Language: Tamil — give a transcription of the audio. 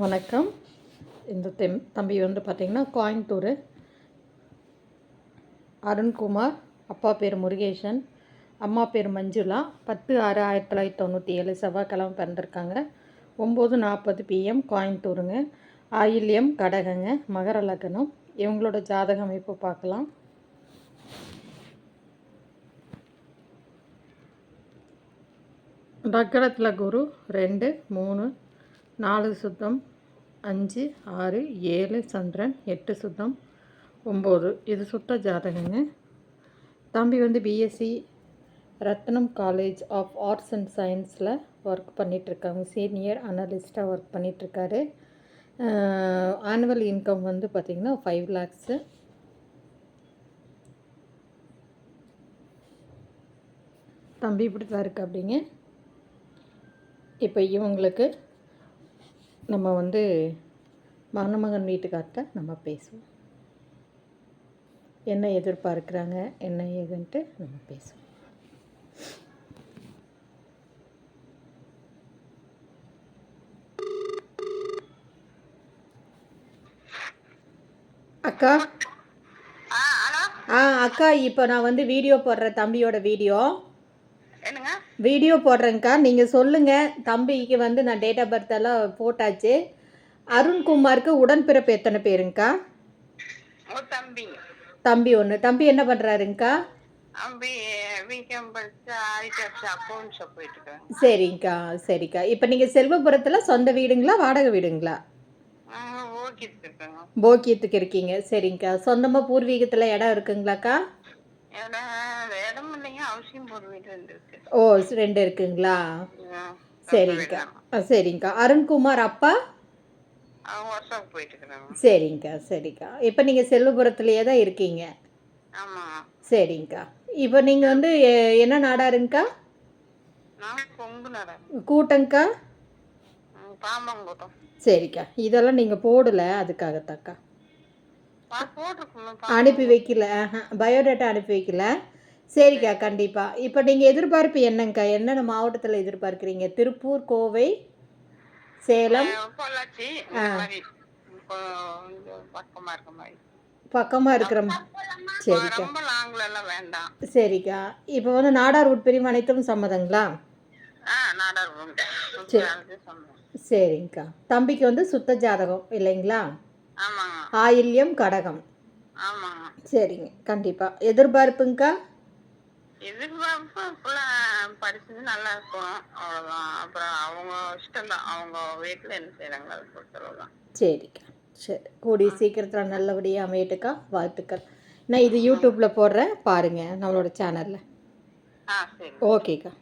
வணக்கம். இந்த தெம் தம்பி வந்து பார்த்திங்கன்னா கோயம்புத்தூர். அருண்குமார் அப்பா பேர் முருகேசன் அம்மா பேர் மஞ்சுளா. பத்து ஆறு ஆயிரத்தி தொள்ளாயிரத்தி தொண்ணூற்றி ஏழு செவ்வாய்க்கிழமை பிறந்திருக்காங்க. ஒம்பது நாற்பது பிஎம் கோயம்புத்தூருங்க. ஆயில்யம் கடகங்க மகர லக்னம். இவங்களோட ஜாதக அமைப்பு பார்க்கலாம். லக்னத்தில் குரு ரெண்டு மூணு நாலு சுத்தம் அஞ்சு ஆறு ஏழு சந்திரன் எட்டு சுத்தம் ஒம்பது. இது சுத்த ஜாதகங்க. தம்பி வந்து BSc Rathnam college of arts and சயின்ஸில் ஒர்க் பண்ணிகிட்ருக்காங்க சீனியர் அனலிஸ்ட்டாக ஒர்க் பண்ணிகிட்ருக்காரு ஆனுவல் இன்கம் வந்து பார்த்திங்கன்னா ஃபைவ் லேக்ஸு தம்பி இப்படி தான் இருக்கு அப்படிங்க இப்போ இவங்களுக்கு நம்ம வந்து மணமகன் வீட்டுக்கார்ட்ட நம்ம பேசுவோம். என்ன எதிர்பார்க்குறாங்க என்ன ஏதுன்ட்டு நம்ம பேசுவோம். அக்கா? ஆ அக்கா இப்போ நான் வந்து வீடியோ போடுறேன் தம்பியோட வீடியோ. என்னங்க? வீடியோ போடுறேங்க்கா நீங்கள் சொல்லுங்கள் தம்பிக்கு வந்து நான் டேட் ஆஃப் பர்த் எல்லாம் போட்டாச்சு. அருண்குமாருக்கு உடன்பிறப்பு எத்தனை பேருங்க்கா ஒரு தம்பிங்க தம்பி ஒன்று தம்பி என்ன பண்ணுறாருங்க்கா தம்பி வீக்கம் படிச்சு ஆடிட்டர் அக்கௌண்ட் ஷாப் போயிட்டு இருக்காங்க. சரிங்க்கா சரிக்கா இப்போ நீங்கள் செல்வபுரத்தில் சொந்த வீடுங்களா வாடகை வீடுங்களா? போக்கியத்துக்கு இருக்கீங்க. சரிங்க்கா சொந்தமாக பூர்வீகத்தில் இடம் இருக்குங்களாக்கா? ஓ ரெண்டு இருக்குங்களா? சரிங்க்கா ஆ சரிங்க்கா அருண்குமார் அப்பா? அவங்க ஒர்க் போயிட்டு இருக்கிறாங்க சரிங்க்கா சரிக்கா இப்போ நீங்கள் செல்வபுரத்துலேயே தான் இருக்கீங்க? ஆமாம் சரிங்க்கா இப்போ நீங்கள் வந்து என்ன நாடாருங்கக்கா கூட்டங்க்கா சரிக்கா. இதெல்லாம் நீங்கள் போடலை அதுக்காகத்தாக்கா. அனுப்பி வைக்கல. பயோடேட்டா அனுப்பி வைக்கல. சரிக்கா கண்டிப்பாக இப்போ நீங்கள் எதிர்பார்ப்பு என்னங்கக்கா என்னென்ன மாவட்டத்தில் எதிர்பார்க்குறீங்க? திருப்பூர் கோவை சேலம்? பொள்ளாச்சி பக்கமாக இருக்கிற சரிக்கா. சரிக்கா. இப்போ வந்து நாடார் உட்பிரிவு அனைத்தும் சம்மதங்களா? சரிங்கக்கா. தம்பிக்கு வந்து சுத்த ஜாதகம் இல்லைங்களா? ஆமாங்க. ஆயில்யம் கடகம். சரிங்க. கண்டிப்பாக எதிர்பார்ப்புங்கக்கா எதிர்பார்ப்பு படிச்சது நல்லா இருக்கணும் அவ்வளோதான் அப்புறம் அவங்க இஷ்டம்தான். அவங்க வீட்டில் என்ன செய்கிறாங்களோ அதை பொறுத்தளவு தான். சரிக்கா. சரி. கூடிய சீக்கிரத்தில் நல்லபடியாக அமையட்டுக்கா. வாழ்த்துக்கள். நான் இது யூடியூப்பில் போடுறேன். பாருங்கள் நம்மளோட சேனலில் ஆ சரி ஓகேக்கா.